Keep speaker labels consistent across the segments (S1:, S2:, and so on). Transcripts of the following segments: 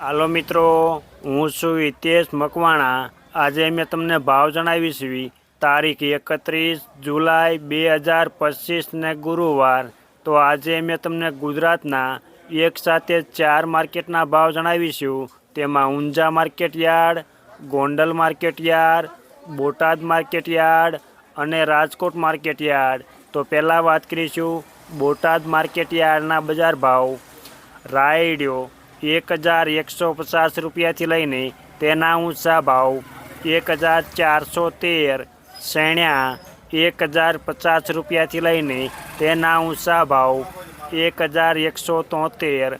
S1: હાલો મિત્રો, હું છું હિતેશ મકવાણા. આજે મેં તમને ભાવ જણાવીશ તારીખ એકત્રીસ જુલાઈ બે હજાર પચીસને ગુરુવાર. તો આજે મેં તમને ગુજરાતના એક સાથે ચાર માર્કેટના ભાવ જણાવીશું તેમાં Unjha market yard, Gondal market yard, Botad market yard અને રાજકોટ માર્કેટ યાર્ડ. તો પહેલાં વાત કરીશું બોટાદ માર્કેટ યાર્ડના બજાર ભાવ. રાયડિયો એક હજાર એકસો પચાસ રૂપિયાથી લઈને તેના ઊંચા ભાવ એક હજાર ચારસો તેર, શેણ્યા એક હજાર પચાસ રૂપિયાથી લઈને તેના ઊંચા ભાવ એક હજાર એકસો તોતેર,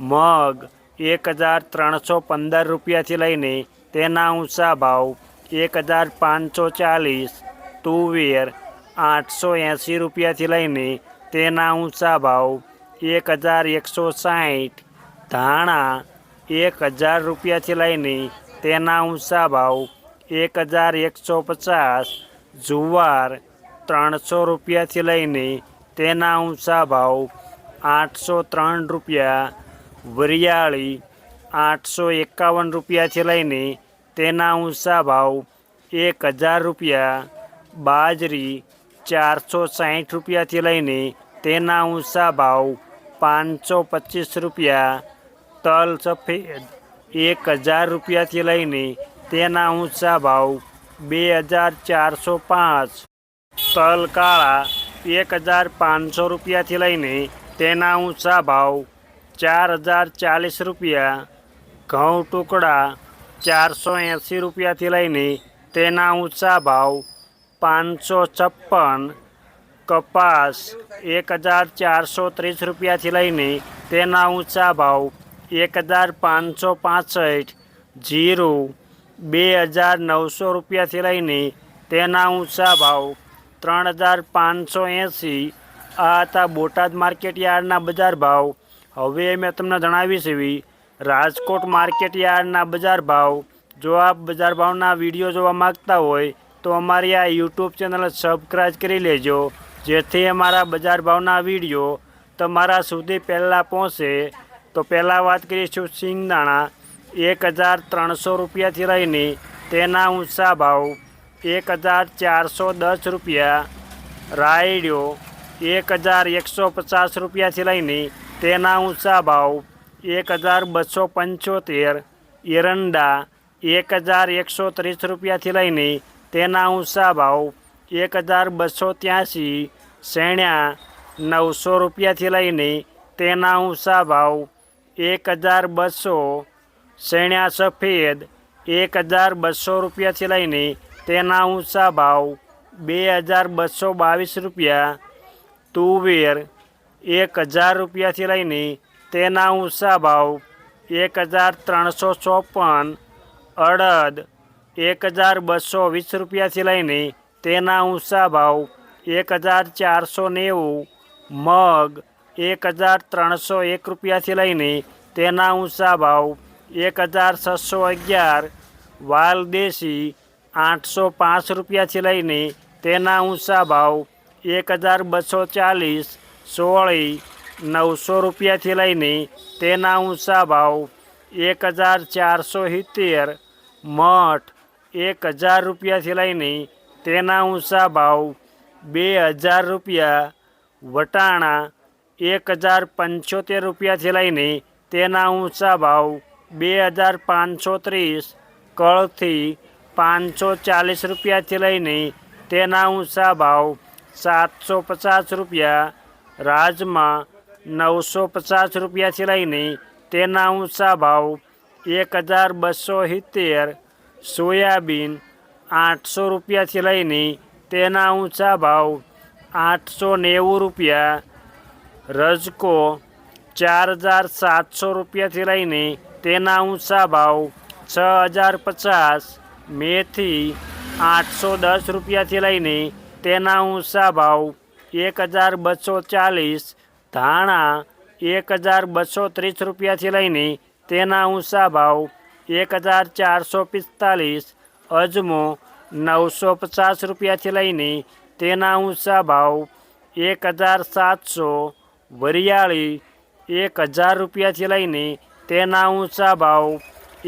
S1: મગ એક હજાર ત્રણસો પંદર રૂપિયાથી લઈને તેના ઊંચા ભાવ એક હજાર પાંચસો ચાલીસ, તુવેર આઠસો એંસી રૂપિયાથી લઈને તેના ઊંચા ભાવ એક હજાર એકસો સાઠ ધાણા એક હજાર રૂપિયાથી લઈને તેના ઊંચા ભાવ એક હજાર એકસો પચાસ, જુવાર ત્રણસો રૂપિયાથી લઈને તેના ઊંચા ભાવ આઠસો ત્રણ રૂપિયા, વરિયાળી આઠસો એકાવન રૂપિયાથી લઈને તેના ઊંચા ભાવ એક હજાર રૂપિયા, બાજરી ચારસો સાઠ રૂપિયાથી લઈને તેના ઊંચા ભાવ પાંચસો પચીસ રૂપિયા તલ સફેદ એક હજાર રૂપિયાથી લઈને તેના ઊંચા ભાવ બે હજાર ચારસો પાંચ. તલ કાળા એક હજાર પાંચસો રૂપિયાથી લઈને તેના ઊંચા ભાવ ચાર હજાર ચાલીસ રૂપિયા. ઘઉં ટુકડા ચારસો એંસી રૂપિયાથી લઈને તેના ઊંચા ભાવ પાંચસો છપ્પન. કપાસ એક હજાર ચારસો ત્રીસ રૂપિયાથી લઈને તેના ઊંચા ભાવ એક હજાર પાંચસો પાસઠ જીરું બે હજાર નવસો રૂપિયાથી લઈને તેના ઊંચા ભાવ ત્રણ હજાર પાંચસો એંસી. આ હતા બોટાદ માર્કેટ યાર્ડના બજાર ભાવ. હવે મેં તમને જણાવીશ એવી રાજકોટ માર્કેટ યાર્ડના બજાર ભાવ. જો આપ બજાર ભાવના વીડિયો જોવા માગતા હોય તો અમારી આ યુટ્યુબ ચેનલ સબસ્ક્રાઈબ કરી લેજો, જેથી અમારા બજાર ભાવના વીડિયો તમારા સુધી પહેલાં પહોંચે. તો પહેલાં વાત કરીશું સિંગદાણા. એક હજાર ત્રણસો રૂપિયાથી રહીને તેના ઊંચા ભાવ એક હજાર ચારસો દસ રૂપિયા. રાયડિયો એક હજાર એકસો પચાસ રૂપિયાથી લઈને તેના ઊંચા ભાવ એક હજાર બસો પંચોતેર. એરંડા એક હજાર એકસો ત્રીસ રૂપિયાથી લઈને તેના ઊંચા ભાવ એક હજાર બસો ત્યાંસી. શેણ્યા નવસો રૂપિયાથી લઈને તેના ઊંચા ભાવ એક હજાર બસો શેણ્યા સફેદ, એક હજાર બસો રૂપિયાથી લઈને તેના ઊંચા ભાવ, બે હજાર બસો બાવીસ રૂપિયા, તુવેર, એક હજાર રૂપિયાથી લઈને તેના ઊંચા ભાવ, એક હજાર ત્રણસો ચોપન, અડદ, એક હજાર બસો વીસ રૂપિયાથી લઈને તેના ઊંચા ભાવ, એક હજાર ચારસો નેવું, મગ એક હજાર ત્રણસો એક રૂપિયાથી લઈને તેના ઊંચા ભાવ એક હજાર છસો અગિયાર વાલદેશી આઠસો પાંચ રૂપિયાથી લઈને તેના ઊંચા ભાવ એક હજાર બસો ચાલીસ, સોળી, નવસો રૂપિયાથી લઈને તેના ઊંચા ભાવ એક હજાર ચારસો સિત્તેર, મઠ એક હજાર રૂપિયાથી લઈને તેના ઊંચા ભાવ બે હજાર રૂપિયા, વટાણા એક હજાર પંચોતેર રૂપિયાથી લઈને તેના ઊંચા ભાવ બે હજાર પાંચસો ત્રીસ, કળથી પાંચસો ચાલીસ રૂપિયાથી લઈને તેના ઊંચા ભાવ સાતસો પચાસ રૂપિયા, રાજમાં નવસો પચાસ રૂપિયાથી લઈને તેના ઊંચા ભાવ એક હજાર બસો સિત્તેર, સોયાબીન આઠસો રૂપિયાથી લઈને તેના ઊંચા ભાવ આઠસો નેવું રૂપિયા રજકો ચાર હજાર સાતસો રૂપિયાથી લઈને તેના ઊંચા ભાવ છ હજાર પચાસ મેથી આઠસો દસ રૂપિયાથી લઈને તેના ઊંચા ભાવ એક હજાર બસો ચાલીસ, ધાણા એક હજાર બસો ત્રીસ રૂપિયાથી લઈને તેના ઊંચા ભાવ એક હજાર ચારસો પિસ્તાલીસ, અજમો નવસો પચાસ રૂપિયાથી લઈને તેના ઊંચા ભાવ એક હજાર સાતસો વરિયાળી એક હજાર રૂપિયાથી લઈને તેના ઊંચા ભાવ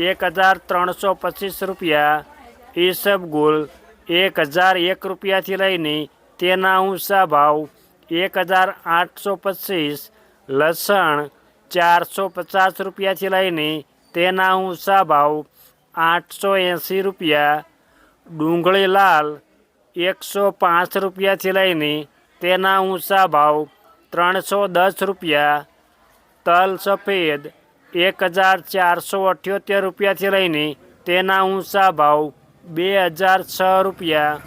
S1: એક હજાર ત્રણસો પચીસ રૂપિયા ઈસબગુલ એક હજાર એક રૂપિયાથી લઈને તેના ઊંચા ભાવ એક હજાર આઠસો પચીસ, લસણ ચારસો પચાસ રૂપિયાથી લઈને તેના ઊંચા ભાવ આઠસો એંસી રૂપિયા, ડુંગળી લાલ એકસો પાંચ રૂપિયાથી લઈને તેના ઊંચા ભાવ ત્રણસો દસ રૂપિયા. તલ સફેદ એક હજાર ચારસો અઠ્યોતેર રૂપિયાથી લઈને તેના ઊંચા ભાવ બે હજાર છ રૂપિયા.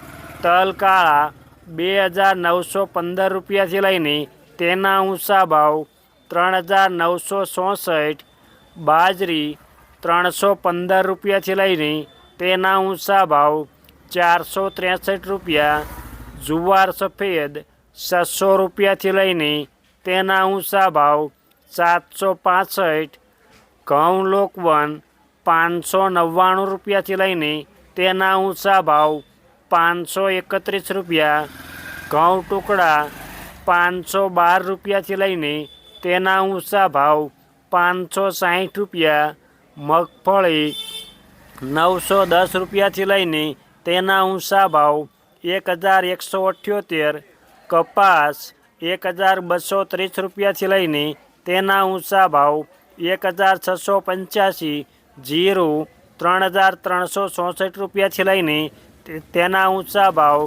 S1: તલ કાળા બે હજાર નવસો પંદર રૂપિયાથી લઈને તેના ઊંચા ભાવ ત્રણ હજાર નવસો ચોસઠ. બાજરી ત્રણસો પંદર રૂપિયાથી લઈને તેના ઊંચા ભાવ ચારસો ત્રેસઠ રૂપિયા. જુવાર સફેદ છસો રૂપિયાથી લઈને તેના ઊંચા ભાવ સાતસો પાસઠ, ઘઉં લોકવન પાંચસો નવ્વાણું રૂપિયાથી લઈને તેના ઊંચા ભાવ પાંચસો એકત્રીસ રૂપિયા, ઘઉં ટુકડા પાંચસો બાર રૂપિયાથી લઈને તેના ઊંચા ભાવ પાંચસો સાહીઠ રૂપિયા, મગફળી નવસો દસ રૂપિયાથી લઈને તેના ઊંચા ભાવ એક હજાર એકસો અઠ્યોતેર કપાસ એક હજાર બસો ત્રીસ રૂપિયાથી લઈને તેના ઊંચા ભાવ એક હજાર છસો પંચ્યાસી, જીરું ત્રણ હજાર ત્રણસો ચોસઠ રૂપિયાથી લઈને તેના ઊંચા ભાવ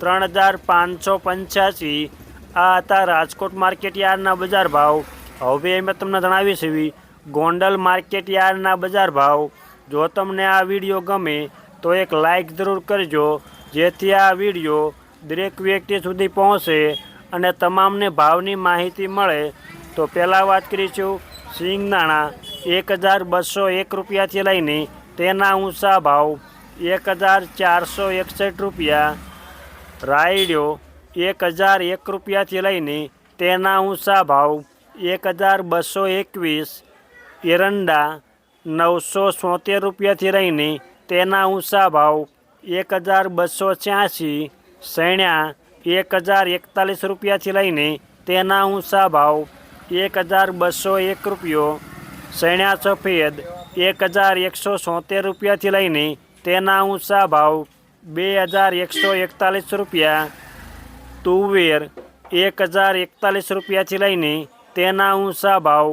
S1: ત્રણ હજાર પાંચસો પંચ્યાસી. આ હતા રાજકોટ માર્કેટ યાર્ડના બજાર ભાવ. હવે મેં તમને જણાવીશ એવી ગોંડલ માર્કેટ યાર્ડના બજાર ભાવ. જો તમને આ વીડિયો ગમે તો એક લાઈક જરૂર કરજો, જેથી આ વીડિયો દરેક વ્યક્તિ સુધી પહોંચે અને તમામને ભાવની માહિતી મળે, તો પહેલાં વાત કરીશું સિંગદાણા એક હજાર બસો એક રૂપિયાથી લઈને તેના ઊંચા ભાવ એક હજાર ચારસો એકસઠ રૂપિયા. રાયડ્યો એક હજાર એક રૂપિયાથી લઈને તેના ઊંચા ભાવ એક હજાર બસો એકવીસ. એરંડા નવસો સોતેર રૂપિયાથી લઈને તેના ઊંચા ભાવ એક હજાર બસો છ્યાસી. સૈણ્યા એક હજાર એકતાલીસ રૂપિયાથી લઈને તેના ઊંચા ભાવ એક હજાર બસો એક રૂપિયો. સૈણ્યા સફેદ એક હજાર એકસો સોતેર રૂપિયાથી લઈને તેના ઊંચા ભાવ બે હજાર એકસો એકતાલીસ રૂપિયા. તુવેર એક હજાર એકતાલીસ રૂપિયાથી લઈને તેના ઊંચા ભાવ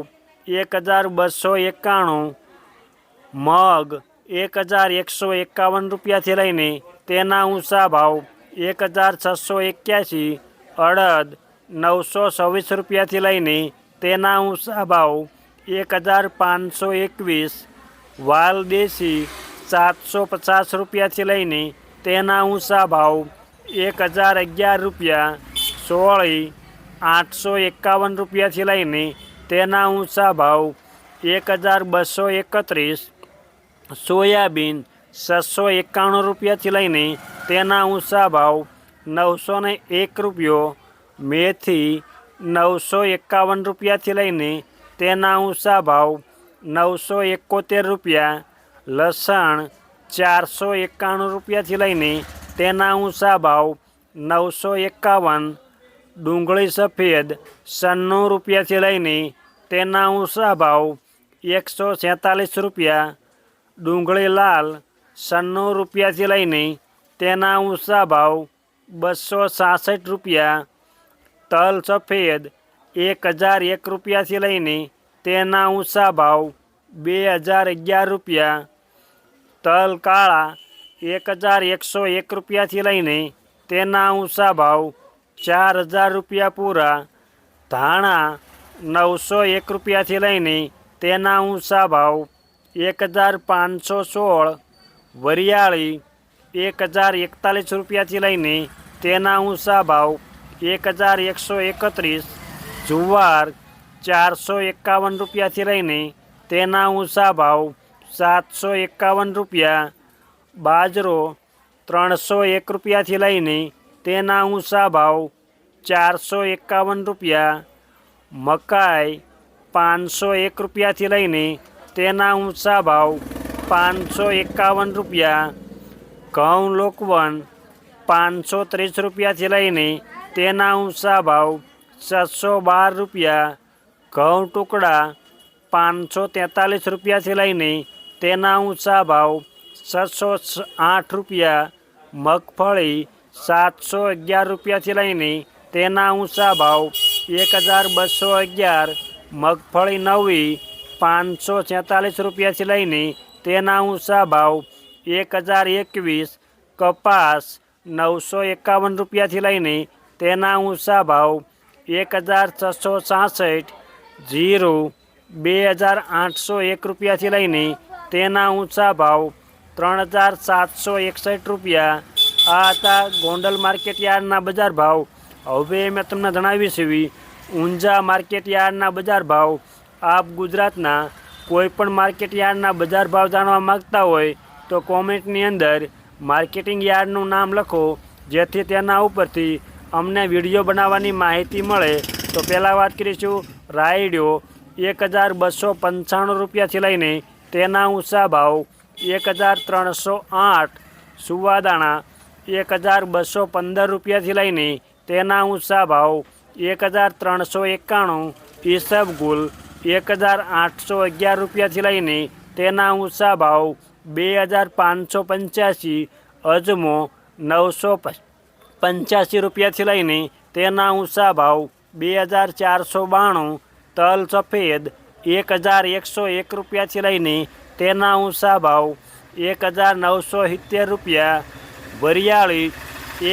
S1: એક હજાર બસો એકાણું. મગ એક હજાર એકસો એકાવન રૂપિયાથી લઈને તેના ઊંચા ભાવ એક હજાર છસો એક્યાસી અડદ નવસો છવ્વીસ રૂપિયાથી લઈને તેના ઊંચા ભાવ એક હજાર પાંચસો એકવીસ, વાલ દેશી સાતસો પચાસ રૂપિયાથી લઈને તેના ઊંચા ભાવ એક હજાર અગિયાર રૂપિયા, સોળી આઠસો એકાવન રૂપિયાથી લઈને તેના ઊંચા ભાવ એક હજાર બસો એકત્રીસ, સોયાબીન છસો એકાણું રૂપિયાથી લઈને તેના ઊંચા ભાવ નવસો ને એક રૂપિયો, મેથી નવસો એકાવન રૂપિયાથી લઈને તેના ઊંચા ભાવ નવસો એકોતેર રૂપિયા, લસણ ચારસો એકાણું રૂપિયાથી લઈને તેના ઊંચા ભાવ નવસો એકાવન, ડુંગળી સફેદ સન્નું રૂપિયાથી લઈને તેના ઊંચા ભાવ એકસો સેંતાલીસ રૂપિયા, ડુંગળી લાલ સન્નું રૂપિયાથી લઈને તેના ઊંચા ભાવ બસો સાસઠ રૂપિયા, તલ સફેદ એક હજાર એક રૂપિયાથી લઈને તેના ઊંચા ભાવ બે હજાર અગિયાર રૂપિયા, તલ કાળા એક હજાર એકસો એક રૂપિયાથી લઈને તેના ઊંચા ભાવ ચાર હજાર રૂપિયા પૂરા, ધાણા નવસો એક રૂપિયાથી લઈને તેના ઊંચા ભાવ એક હજાર પાંચસો સોળ વરિયાળી એક હજાર એકતાલીસ રૂપિયાથી લઈને તેના ઊંચા ભાવ એક હજાર એકસો એકત્રીસ, જુવાર ચારસો એકાવન રૂપિયાથી લઈને તેના ઊંચા ભાવ સાતસો એકાવન રૂપિયા, બાજરો ત્રણસો એક રૂપિયાથી લઈને તેના ઊંચા ભાવ ચારસો એકાવન રૂપિયા, મકાઈ પાંચસો એક રૂપિયાથી લઈને તેના ઊંચા ભાવ પાંચસો એકાવન રૂપિયા, ઘઉં લોકવન પાંચસો ત્રીસ રૂપિયાથી લઈને તેના ઊંચા ભાવ છસો બાર રૂપિયા, ઘઉં ટુકડા પાંચસો તેતાલીસ રૂપિયાથી લઈને તેના ઊંચા ભાવ છસો આઠ રૂપિયા, મગફળી સાતસો અગિયાર રૂપિયાથી લઈને તેના ઊંચા ભાવ એક હજાર બસો અગિયાર, મગફળી નવી પાંચસો છેતાલીસ રૂપિયાથી લઈને તેના ઊંચા ભાવ એક હજાર એકવીસ, કપાસ નવસો એકાવન રૂપિયાથી લઈને તેના ઊંચા ભાવ એક હજાર છસો છાસઠ જીરું બે હજાર આઠસો એક રૂપિયાથી લઈને તેના ઊંચા ભાવ ત્રણ હજાર સાતસો એકસઠ રૂપિયા. આ હતા ગોંડલ માર્કેટ યાર્ડના બજાર ભાવ. હવે મેં તમને જણાવી છે ઊંઝા માર્કેટ યાર્ડના બજાર ભાવ આપ ગુજરાતના કોઈ પણ માર્કેટ યાર્ડના બજાર ભાવ જાણવા માગતા હોય તો કોમેન્ટની અંદર માર્કેટિંગ યાર્ડનું નામ લખો, જેથી તેના ઉપરથી અમને વીડિયો બનાવવાની માહિતી મળે. તો પહેલાં વાત કરીશું રાયડિયો એક હજાર બસો પંચાણું રૂપિયાથી લઈને તેના ઊંચા ભાવ એક હજાર ત્રણસો આઠ સુવાદાણા એક હજાર બસો પંદર રૂપિયાથી લઈને તેના ઊંચા ભાવ એક હજાર ત્રણસો એકાણું ઈસબગુલ એક હજાર આઠસો અગિયાર રૂપિયાથી લઈને તેના ઊંચા ભાવ બે હજાર પાંચસો પંચ્યાસી, અજમો નવસો પંચ્યાસી રૂપિયાથી લઈને તેના ઊંચા ભાવ બે હજાર ચારસો બાણું, તલ સફેદ એક હજાર એકસો એક રૂપિયાથી લઈને તેના ઊંચા ભાવ એક હજાર નવસો સિત્તેર રૂપિયા, વરિયાળી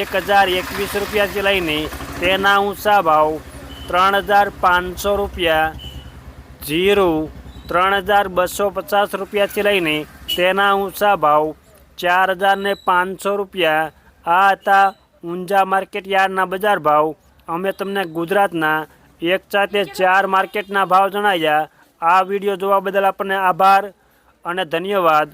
S1: એક હજાર એકવીસ રૂપિયાથી લઈને તેના ઊંચા ભાવ ત્રણ હજાર પાંચસો રૂપિયા જીરું ત્રણ હજાર બસો પચાસ રૂપિયાથી લઈને તેના ઊંચા ભાવ ચાર હજાર ને પાંચસો રૂપિયા. આ હતા ઊંઝા માર્કેટ યાર્ડના બજાર ભાવ. અમે તમને ગુજરાતના એક સાથે ચાર માર્કેટના ભાવ જણાવ્યા. આ વીડિયો જોવા બદલ આપણને આભાર અને ધન્યવાદ.